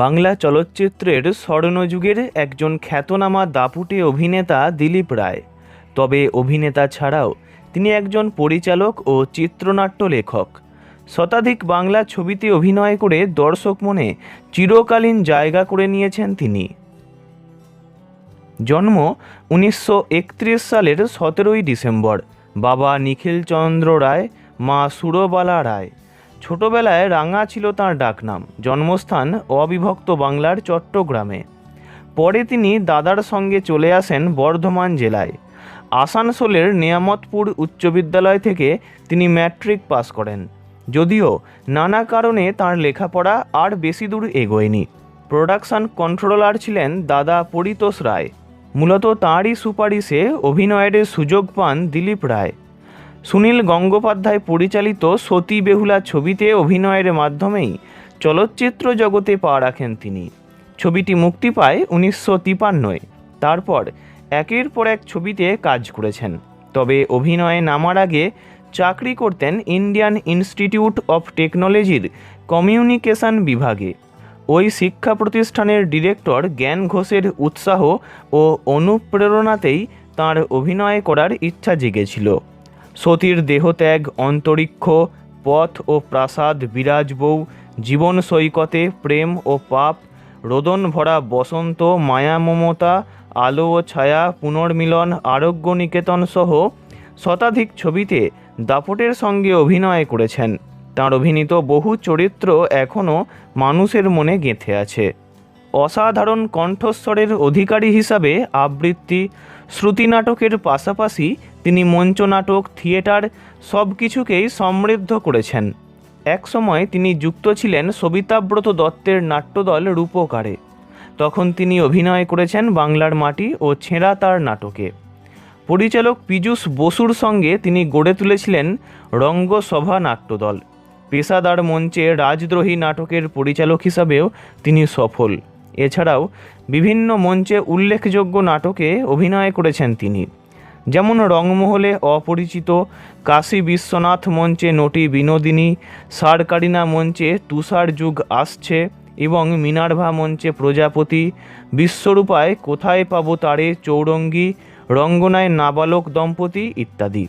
বাংলা চলচ্চিত্রের স্বর্ণযুগের একজন খ্যাতনামা দাপুটে অভিনেতা দিলীপ রায়। তবে অভিনেতা ছাড়াও তিনি একজন পরিচালক ও চিত্রনাট্য লেখক। শতাধিক বাংলা ছবিতে অভিনয় করে দর্শক মনে চিরকালীন জায়গা করে নিয়েছেন তিনি। জন্ম উনিশশো একত্রিশ সালের সতেরোই ডিসেম্বর। বাবা নিখিলচন্দ্র রায়, মা সুরবালা রায়। ছোটবেলায় রাঙা ছিল তাঁর ডাকনাম। জন্মস্থান অবিভক্ত বাংলার চট্টগ্রামে। পরে তিনি দাদার সঙ্গে চলে আসেন বর্ধমান জেলায়। আসানসোলের নিয়ামতপুর উচ্চ বিদ্যালয় থেকে তিনি ম্যাট্রিক পাস করেন। যদিও নানা কারণে তার লেখাপড়া আর বেশি দূর এগোয়নি। প্রোডাকশন কন্ট্রোলার ছিলেন দাদা পরিতোষ রায়। মূলত তাঁরই সুপারিশে অভিনয়ের সুযোগ পান দিলীপ রায়। সুনীল গঙ্গোপাধ্যায় পরিচালিত সতী বেহুলা ছবিতে অভিনয়ের মাধ্যমেই চলচ্চিত্র জগতে পা রাখেন তিনি। ছবিটি মুক্তি পায় উনিশশো তিপান্নয়। তারপর একের পর এক ছবিতে কাজ করেছেন। তবে অভিনয়ে নামার আগে চাকরি করতেন ইন্ডিয়ান ইনস্টিটিউট অফ টেকনোলজির কমিউনিকেশন বিভাগে। ওই শিক্ষা প্রতিষ্ঠানের ডিরেক্টর জ্ঞান ঘোষের উৎসাহ ও অনুপ্রেরণাতেই তাঁর অভিনয় করার ইচ্ছা জেগেছিল। সতীর দেহত্যাগ, অন্তরিক্ষ, পথ ও প্রাসাদ, বিরাজ বউ, জীবন সৈকতে প্রেম ও পাপ, রোদন ভরা বসন্ত, মায়া মমতা, আলো ও ছায়া, পুনর্মিলন, আরোগ্য নিকেতন সহ শতাধিক ছবিতে দাপটের সঙ্গে অভিনয় করেছেন। তাঁর অভিনীত বহু চরিত্র এখনও মানুষের মনে গেঁথে আছে। অসাধারণ কণ্ঠস্বরের অধিকারী হিসাবে আবৃত্তি শ্রুতি নাটকের পাশাপাশি তিনি মঞ্চ নাটক, থিয়েটার সব কিছুকেই সমৃদ্ধ করেছেন। একসময় তিনি যুক্ত ছিলেন সবিতাব্রত দত্তের নাট্যদল রূপকারে। তখন তিনি অভিনয় করেছেন বাংলার মাটি ও ছেঁড়া তার নাটকে। পরিচালক পীযূষ বসুর সঙ্গে তিনি গড়ে তুলেছিলেন রঙ্গসভা নাট্যদল। পেশাদার মঞ্চে রাজদ্রোহী নাটকের পরিচালক হিসাবেও তিনি সফল। এছাড়াও বিভিন্ন মঞ্চে উল্লেখযোগ্য নাটকে অভিনয় করেছেন তিনি। যেমন রংমহলে অপরিচিত কাশী বিশ্বনাথ মঞ্চে নটি বিনোদিনী সারকারিনা মঞ্চে তুষার যুগ আসছে এবং মিনার্ভা মঞ্চে প্রজাপতি, বিশ্বরূপায় কোথায় পাবো তারে চৌরঙ্গী, রঙ্গনায় নাবালক দম্পতি ইত্যাদি।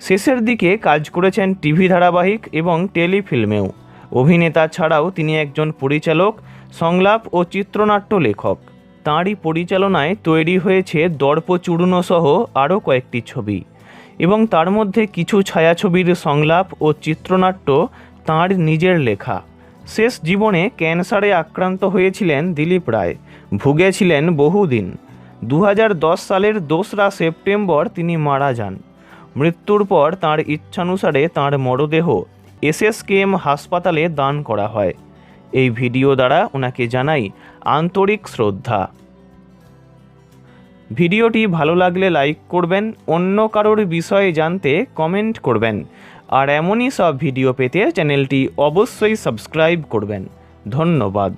শেষের দিকে কাজ করেছেন টিভি ধারাবাহিক এবং টেলিফিল্মেও। অভিনেতা ছাড়াও তিনি একজন পরিচালক, সংলাপ ও চিত্রনাট্য লেখক। তাঁরই পরিচালনায় তৈরি হয়েছে দর্পচূর্ণ সহ আরও কয়েকটি ছবি এবং তার মধ্যে কিছু ছায়াছবির সংলাপ ও চিত্রনাট্য তাঁর নিজের লেখা। শেষ জীবনে ক্যান্সারে আক্রান্ত হয়েছিলেন দিলীপ রায়। ভুগেছিলেন বহুদিন। দু হাজার দশ সালের দোসরা সেপ্টেম্বর তিনি মারা যান। মৃত্যুর পর তাঁর ইচ্ছানুসারে তাঁর মরদেহ এসএসকেএম হাসপাতালে দান করা হয়। এই ভিডিও দ্বারা ওনাকে জানাই আন্তরিক শ্রদ্ধা। ভিডিওটি ভালো লাগলে লাইক করবেন, অন্য কারোর বিষয়ে জানতে কমেন্ট করবেন, আর এমনই সব ভিডিও পেতে চ্যানেলটি অবশ্যই সাবস্ক্রাইব করবেন। ধন্যবাদ।